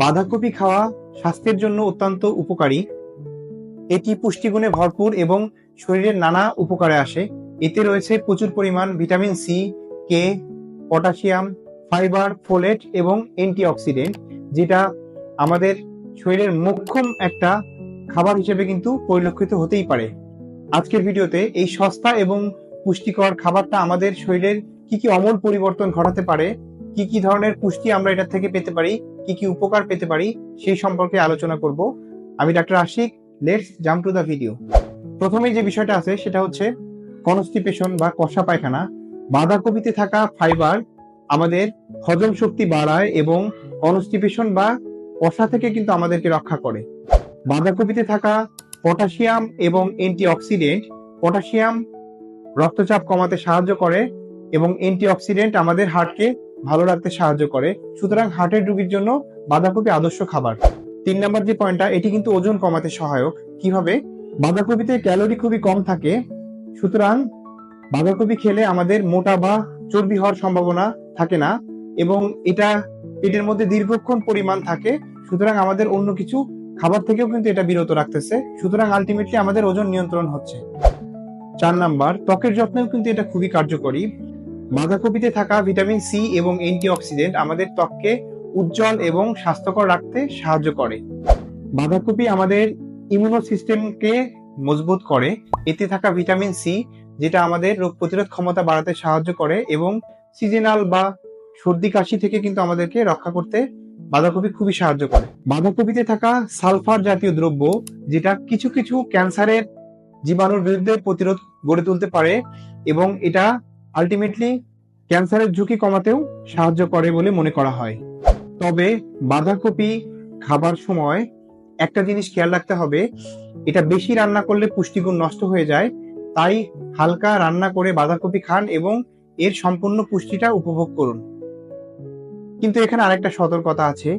বাঁধাকপি খাওয়া স্বাস্থ্যের জন্য অত্যন্ত উপকারী। এটি পুষ্টিগুণে ভরপুর এবং শরীরের নানা উপকারে আসে। এতে রয়েছে প্রচুর পরিমাণ vitamin C K potassium, fibre, folate এবং অ্যান্টিঅক্সিডেন্ট, যেটা আমাদের শরীরের মোক্ষম একটা খাবার হিসেবে কিন্তু পরিলক্ষিত হতেই পারে। আজকের ভিডিওতে এই সস্তা এবং পুষ্টিকর খাবারটা আমাদের শরীরের কি কি অমল পরিবর্তন ঘটাতে পারে কি কি ধরনের পুষ্টি আমরা এটা থেকে পেতে পারি, কি কি উপকার পেতে পারি, সেই সম্পর্কে আলোচনা করব। আমি doctor Ashik let's jump to the video প্রথমেই যে বিষয়টা আছে, সেটা হচ্ছে কনস্টিপেশন বা কষা পায়খানা। বাঁধাকপিতে থাকা ফাইবার আমাদের হজম শক্তি বাড়ায় এবং কনস্টিপেশন বা কষা থেকে কিন্তু আমাদেরকে রক্ষা করে। বাঁধাকপিতে থাকা পটাশিয়াম এবং অ্যান্টিঅক্সিডেন্ট পটাশিয়াম রক্তচাপ কমাতে সাহায্য করে এবং অ্যান্টিঅক্সিডেন্ট আমাদের হার্টকে ভালো রাখতে সাহায্য করে। সুতরাং হার্টের রোগীর জন্য বাঁধাকপি আদর্শ খাবার। তিন নম্বর যে পয়েন্টটা এটি কিন্তু ওজন কমাতে সহায়ক। কীভাবে? বাঁধাকপিতে ক্যালোরি খুবই কম থাকে। সুতরাং বাঁধাকপি খেলে আমাদের মোটা বা চর্বি হওয়ার সম্ভাবনা থাকে না এবং এটা পেটের মধ্যে দীর্ঘক্ষণ পরিমাণ থাকে। সুতরাং আমাদের অন্য কিছু খাবার থেকেও কিন্তু এটা বিরত রাখতেছে। সুতরাং আলটিমেটলি আমাদের ওজন নিয়ন্ত্রণ হচ্ছে। চার নাম্বার, ত্বকের যত্নেও কিন্তু এটা খুবই কার্যকরী। বাঁধাকপিতে থাকা ভিটামিন সি এবং অ্যান্টিঅক্সিডেন্ট আমাদের ত্বককে উজ্জ্বল এবং স্বাস্থ্যকর রাখতে সাহায্য করে। বাঁধাকপি আমাদের ইমিউনো সিস্টেমকে মজবুত করে। এতে থাকা ভিটামিন সি, যেটা আমাদের রোগ প্রতিরোধ ক্ষমতা বাড়াতে সাহায্য করে এবং সিজনাল বা সর্দি কাশি থেকে কিন্তু আমাদেরকে রক্ষা করতে বাঁধাকপি খুবই সাহায্য করে। বাঁধাকপিতে থাকা সালফার জাতীয় দ্রব্য, যেটা কিছু কিছু ক্যান্সারের জীবাণুর বিরুদ্ধে প্রতিরোধ গড়ে তুলতে পারে এবং এটা আলটিমেটলি ক্যান্সারের ঝুঁকি কমাতেও সাহায্য করে বলে মনে করা হয়। তবে বাঁধাকপি খাবার সময় একটা জিনিস খেয়াল রাখতে হবে, এটা বেশি রান্না করলে পুষ্টিগুণ নষ্ট হয়ে যায়, তাই হালকা রান্না করে বাঁধাকপি খান এবং এর সম্পূর্ণ পুষ্টিটা উপভোগ করুন। কিন্তু এখানে আরেকটা সতর্কতা আছে,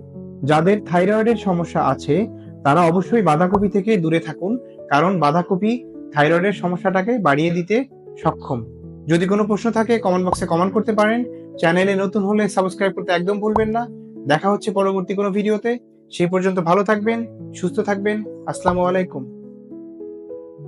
যাদের থাইরয়েডের সমস্যা আছে, তারা অবশ্যই বাঁধাকপি থেকে দূরে থাকুন, কারণ বাঁধাকপি থাইরয়েডের সমস্যাটাকে বাড়িয়ে দিতে সক্ষম। যদি কোনো প্রশ্ন থাকে কমেন্ট বক্সে কমেন্ট করতে পারেন। চ্যানেলে নতুন হলে সাবস্ক্রাইব করতে একদম ভুলবেন না। দেখা হচ্ছে পরবর্তী কোনো ভিডিওতে সেই পর্যন্ত ভালো থাকবেন, সুস্থ থাকবেন। আসসালামু আলাইকুম।